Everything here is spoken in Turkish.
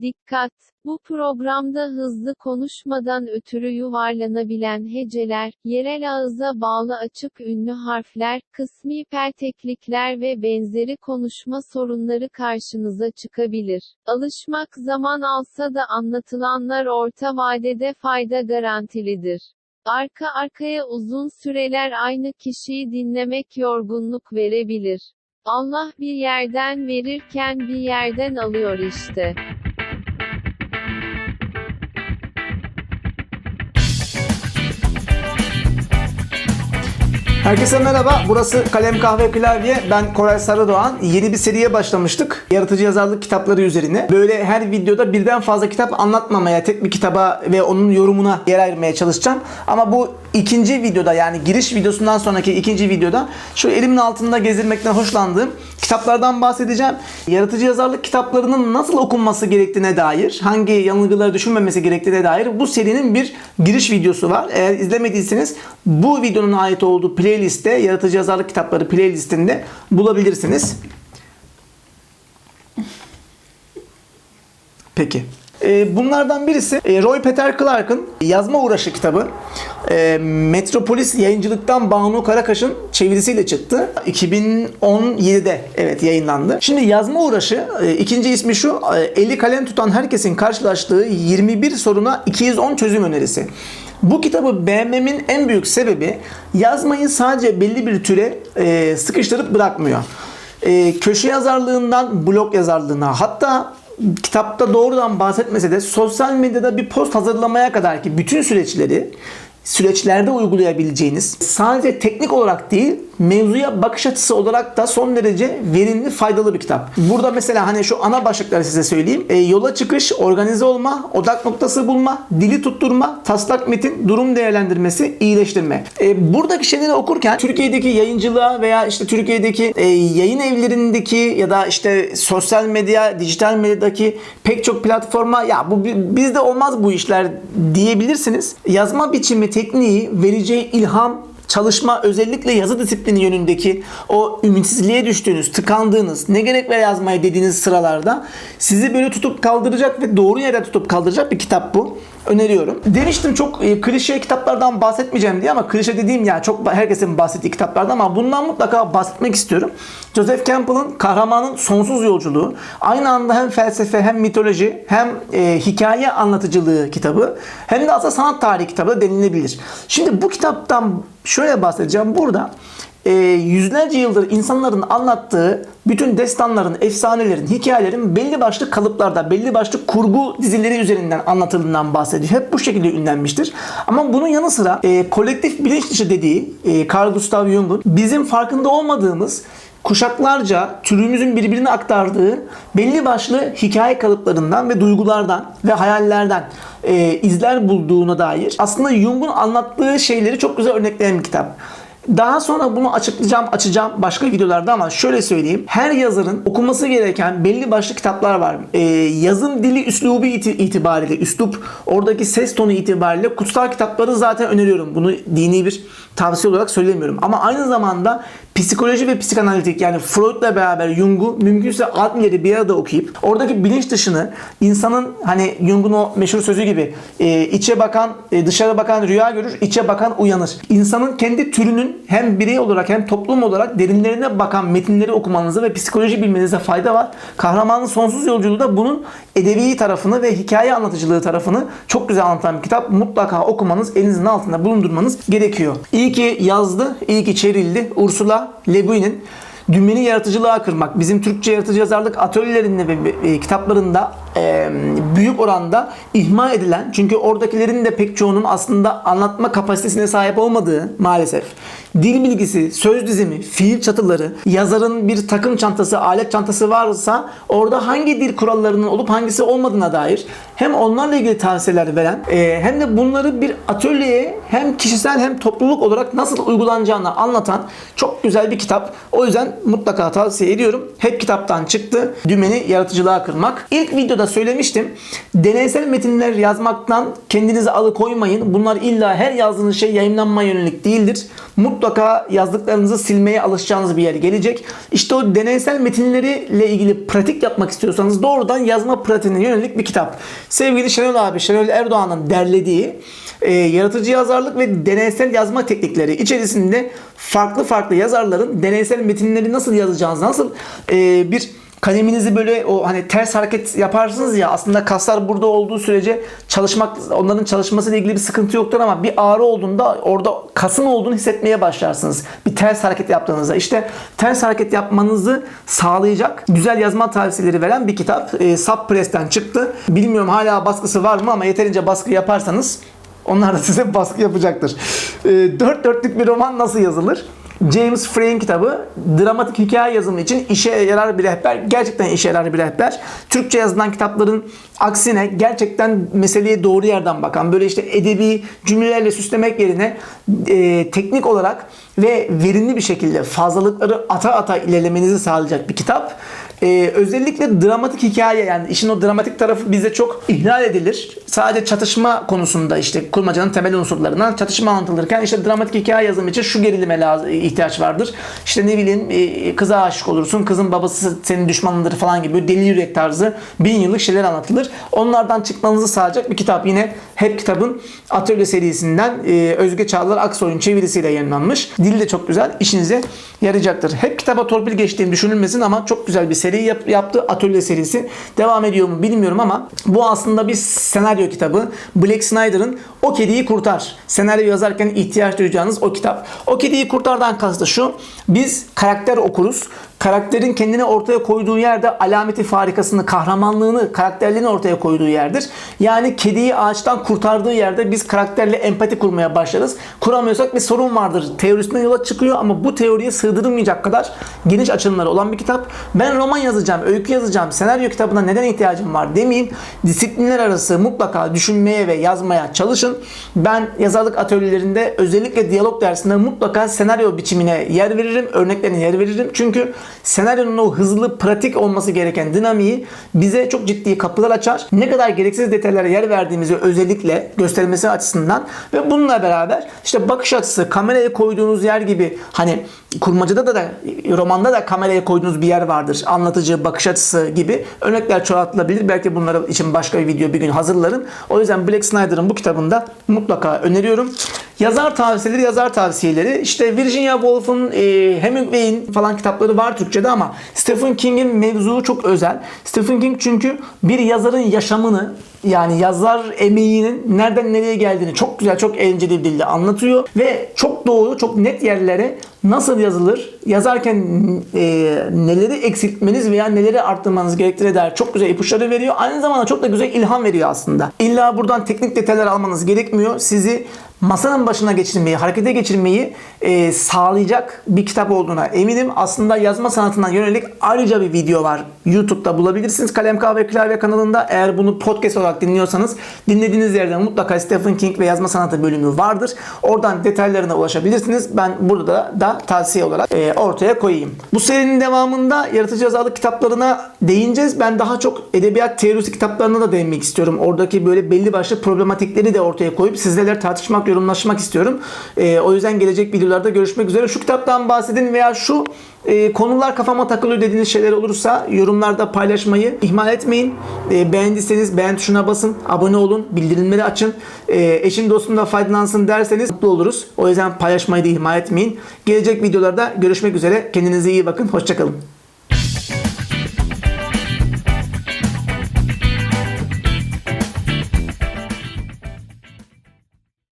Dikkat! Bu programda hızlı konuşmadan ötürü yuvarlanabilen heceler, yerel ağıza bağlı açık ünlü harfler, kısmi perteklikler ve benzeri konuşma sorunları karşınıza çıkabilir. Alışmak zaman alsa da anlatılanlar orta vadede fayda garantilidir. Arka arkaya uzun süreler aynı kişiyi dinlemek yorgunluk verebilir. Allah bir yerden verirken bir yerden alıyor işte. Herkese merhaba. Burası Kalem Kahve Klavye. Ben Koray Sarıdoğan. Yeni bir seriye başlamıştık. Yaratıcı yazarlık kitapları üzerine. Böyle her videoda birden fazla kitap anlatmamaya, tek bir kitaba ve onun yorumuna yer ayırmaya çalışacağım. Ama bu ikinci videoda yani giriş videosundan sonraki ikinci videoda şu elimin altında gezdirmekten hoşlandığım kitaplardan bahsedeceğim. Yaratıcı yazarlık kitaplarının nasıl okunması gerektiğine dair, hangi yanılgıları düşünmemesi gerektiğine dair bu serinin bir giriş videosu var. Eğer izlemediyseniz bu videonun ait olduğu playlistte, yaratıcı yazarlık kitapları playlistinde bulabilirsiniz. Peki. Ee, Bunlardan birisi e, Roy Peter Clark'ın Yazma Uğraşı kitabı. E, Metropolis Yayıncılık'tan Banu Karakaş'ın çevirisiyle çıktı. 2017'de evet yayınlandı. Şimdi Yazma Uğraşı e, ikinci ismi şu. e, Eli kalem tutan herkesin karşılaştığı 21 soruna 210 çözüm önerisi. Bu kitabı beğenmemin en büyük sebebi yazmayı sadece belli bir türe sıkıştırıp bırakmıyor. Köşe yazarlığından blog yazarlığına hatta kitapta doğrudan bahsetmese de sosyal medyada bir post hazırlamaya kadar ki bütün süreçleri süreçlerde uygulayabileceğiniz sadece teknik olarak değil mevzuya bakış açısı olarak da son derece verimli faydalı bir kitap. Burada mesela hani şu ana başlıkları size söyleyeyim. E, yola çıkış, organize olma, odak noktası bulma, dili tutturma, taslak metin, durum değerlendirmesi, iyileştirme. E, buradaki şeyleri okurken Türkiye'deki yayıncılığa veya işte Türkiye'deki e, yayın evlerindeki ya da işte sosyal medya, dijital medyadaki pek çok platforma ya bu bizde olmaz bu işler diyebilirsiniz. Yazma biçimi, tekniği, vereceği ilham çalışma özellikle yazı disiplini yönündeki o ümitsizliğe düştüğünüz, tıkandığınız, ne gerek var yazmaya dediğiniz sıralarda sizi böyle tutup kaldıracak ve doğru yere tutup kaldıracak bir kitap bu. Öneriyorum. Demiştim çok e, klişe kitaplardan bahsetmeyeceğim diye ama klişe dediğim ya çok herkesin bahsettiği kitaplardan ama bundan mutlaka bahsetmek istiyorum. Joseph Campbell'ın Kahramanın Sonsuz Yolculuğu aynı anda hem felsefe hem mitoloji hem e, hikaye anlatıcılığı kitabı hem de aslında sanat tarihi kitabı da denilebilir. Şimdi bu kitaptan şöyle bahsedeceğim. Burada e, yüzlerce yıldır insanların anlattığı bütün destanların, efsanelerin, hikayelerin belli başlı kalıplarda, belli başlı kurgu dizileri üzerinden anlatıldığından bahsediyor. Hep bu şekilde ünlenmiştir. Ama bunun yanı sıra e, kolektif bilinç dışı dediği e, Carl Gustav Jung'un bizim farkında olmadığımız kuşaklarca türümüzün birbirine aktardığı belli başlı hikaye kalıplarından ve duygulardan ve hayallerden e, izler bulduğuna dair aslında Jung'un anlattığı şeyleri çok güzel örnekleyen bir kitap. Daha sonra bunu açıklayacağım, açacağım başka videolarda ama şöyle söyleyeyim. Her yazarın okuması gereken belli başlı kitaplar var. Ee, yazım dili üslubu iti- itibariyle, üslup oradaki ses tonu itibariyle kutsal kitapları zaten öneriyorum. Bunu dini bir tavsiye olarak söylemiyorum. Ama aynı zamanda psikoloji ve psikanalitik yani Freud'la beraber Jung'u mümkünse Adler'i bir arada okuyup oradaki bilinç dışını insanın hani Jung'un o meşhur sözü gibi e, içe bakan e, dışarı bakan rüya görür, içe bakan uyanır. İnsanın kendi türünün hem birey olarak hem toplum olarak derinlerine bakan metinleri okumanıza ve psikoloji bilmenize fayda var. Kahramanın sonsuz yolculuğu da bunun edebi tarafını ve hikaye anlatıcılığı tarafını çok güzel anlatan bir kitap. Mutlaka okumanız, elinizin altında bulundurmanız gerekiyor. İyi ki yazdı, iyi ki çevrildi. Ursula Le Guin'in Dümeni yaratıcılığa kırmak. Bizim Türkçe yaratıcı yazarlık atölyelerinde ve e, kitaplarında büyük oranda ihmal edilen çünkü oradakilerin de pek çoğunun aslında anlatma kapasitesine sahip olmadığı maalesef. Dil bilgisi, söz dizimi, fiil çatıları, yazarın bir takım çantası, alet çantası varsa orada hangi dil kurallarının olup hangisi olmadığına dair hem onlarla ilgili tavsiyeler veren hem de bunları bir atölyeye hem kişisel hem topluluk olarak nasıl uygulanacağını anlatan çok güzel bir kitap. O yüzden mutlaka tavsiye ediyorum. Hep kitaptan çıktı. Dümeni yaratıcılığa kırmak. İlk videoda videolarımda söylemiştim. Deneysel metinler yazmaktan kendinizi alıkoymayın. Bunlar illa her yazdığınız şey yayınlanmaya yönelik değildir. Mutlaka yazdıklarınızı silmeye alışacağınız bir yer gelecek. İşte o deneysel metinleriyle ilgili pratik yapmak istiyorsanız doğrudan yazma pratiğine yönelik bir kitap. Sevgili Şenol abi, Şenol Erdoğan'ın derlediği e, yaratıcı yazarlık ve deneysel yazma teknikleri içerisinde farklı farklı yazarların deneysel metinleri nasıl yazacağınız, nasıl e, bir kaleminizi böyle o hani ters hareket yaparsınız ya aslında kaslar burada olduğu sürece çalışmak onların çalışmasıyla ilgili bir sıkıntı yoktur ama bir ağrı olduğunda orada kasın olduğunu hissetmeye başlarsınız. Bir ters hareket yaptığınızda işte ters hareket yapmanızı sağlayacak güzel yazma tavsiyeleri veren bir kitap. E, Subpress'ten çıktı. Bilmiyorum hala baskısı var mı ama yeterince baskı yaparsanız onlar da size baskı yapacaktır. E, dört dörtlük bir roman nasıl yazılır? James Frey'in kitabı dramatik hikaye yazımı için işe yarar bir rehber. Gerçekten işe yarar bir rehber. Türkçe yazılan kitapların aksine gerçekten meseleye doğru yerden bakan, böyle işte edebi cümlelerle süslemek yerine e, teknik olarak ve verimli bir şekilde fazlalıkları ata ata ilerlemenizi sağlayacak bir kitap. Ee, özellikle dramatik hikaye yani işin o dramatik tarafı bize çok ihlal edilir. Sadece çatışma konusunda işte kurmacanın temel unsurlarından çatışma anlatılırken işte dramatik hikaye yazımı için şu gerilime lazım, ihtiyaç vardır. İşte ne bileyim e, kıza aşık olursun, kızın babası senin düşmanındır falan gibi deli yürek tarzı bin yıllık şeyler anlatılır. Onlardan çıkmanızı sağlayacak bir kitap. Yine Hep Kitab'ın Atölye serisinden e, Özge Çağlar Aksoy'un çevirisiyle yayınlanmış. Dili de çok güzel, işinize yarayacaktır. Hep kitaba torpil geçtiğim düşünülmesin ama çok güzel bir seri yap- yaptı. Atölye serisi. Devam ediyor mu bilmiyorum ama bu aslında bir senaryo kitabı. Black Snyder'ın O Kediyi Kurtar. Senaryo yazarken ihtiyaç duyacağınız o kitap. O Kediyi Kurtar'dan kastı şu. Biz karakter okuruz. Karakterin kendini ortaya koyduğu yerde alameti farikasını, kahramanlığını, karakterliğini ortaya koyduğu yerdir. Yani kediyi ağaçtan kurtardığı yerde biz karakterle empati kurmaya başlarız. Kuramıyorsak bir sorun vardır. Teorisinden yola çıkıyor ama bu teoriye sığdırılmayacak kadar geniş açılımları olan bir kitap. Ben roman yazacağım, öykü yazacağım, senaryo kitabına neden ihtiyacım var demeyin. Disiplinler arası mutlaka düşünmeye ve yazmaya çalışın. Ben yazarlık atölyelerinde özellikle diyalog dersinde mutlaka senaryo biçimine yer veririm, örneklerine yer veririm. Çünkü senaryonun o hızlı, pratik olması gereken dinamiği bize çok ciddi kapılar açar. Ne kadar gereksiz detaylara yer verdiğimizi özellikle göstermesi açısından ve bununla beraber işte bakış açısı, kameraya koyduğunuz yer gibi hani kurmacada da, da romanda da kameraya koyduğunuz bir yer vardır. Anlatıcı, bakış açısı gibi örnekler çoğaltılabilir. Belki bunlar için başka bir video bir gün hazırlarım. O yüzden Black Snyder'ın bu kitabında mutlaka öneriyorum. Yazar tavsiyeleri, yazar tavsiyeleri. İşte Virginia Woolf'un, e, Hemingway'in falan kitapları var Türkçe'de ama Stephen King'in mevzuu çok özel. Stephen King çünkü bir yazarın yaşamını yani yazar emeğinin nereden nereye geldiğini çok güzel, çok eğlenceli bir dille anlatıyor ve çok doğru, çok net yerlere nasıl yazılır, yazarken e, neleri eksiltmeniz veya neleri arttırmanız gerektiğine dair çok güzel ipuçları veriyor. Aynı zamanda çok da güzel ilham veriyor aslında. İlla buradan teknik detaylar almanız gerekmiyor. Sizi masanın başına geçirmeyi, harekete geçirmeyi e, sağlayacak bir kitap olduğuna eminim. Aslında yazma sanatına yönelik ayrıca bir video var. YouTube'da bulabilirsiniz. Kalem Kahve Klavye kanalında. Eğer bunu podcast olarak dinliyorsanız dinlediğiniz yerden mutlaka Stephen King ve yazma sanatı bölümü vardır. Oradan detaylarına ulaşabilirsiniz. Ben burada da tavsiye olarak e, ortaya koyayım. Bu serinin devamında yaratıcı yazarlık kitaplarına değineceğiz. Ben daha çok edebiyat teorisi kitaplarına da değinmek istiyorum. Oradaki böyle belli başlı problematikleri de ortaya koyup sizlerle tartışmak, yorumlaşmak istiyorum. E, o yüzden gelecek videolarda görüşmek üzere. Şu kitaptan bahsedin veya şu e, konular kafama takılıyor dediğiniz şeyler olursa yorumlarda paylaşmayı ihmal etmeyin. E, beğendiyseniz beğen tuşuna basın, abone olun, bildirimleri açın. E, eşim dostum da faydalansın derseniz mutlu oluruz. O yüzden paylaşmayı da ihmal etmeyin. Gelecek videolarda görüşmek üzere. Kendinize iyi bakın. Hoşçakalın.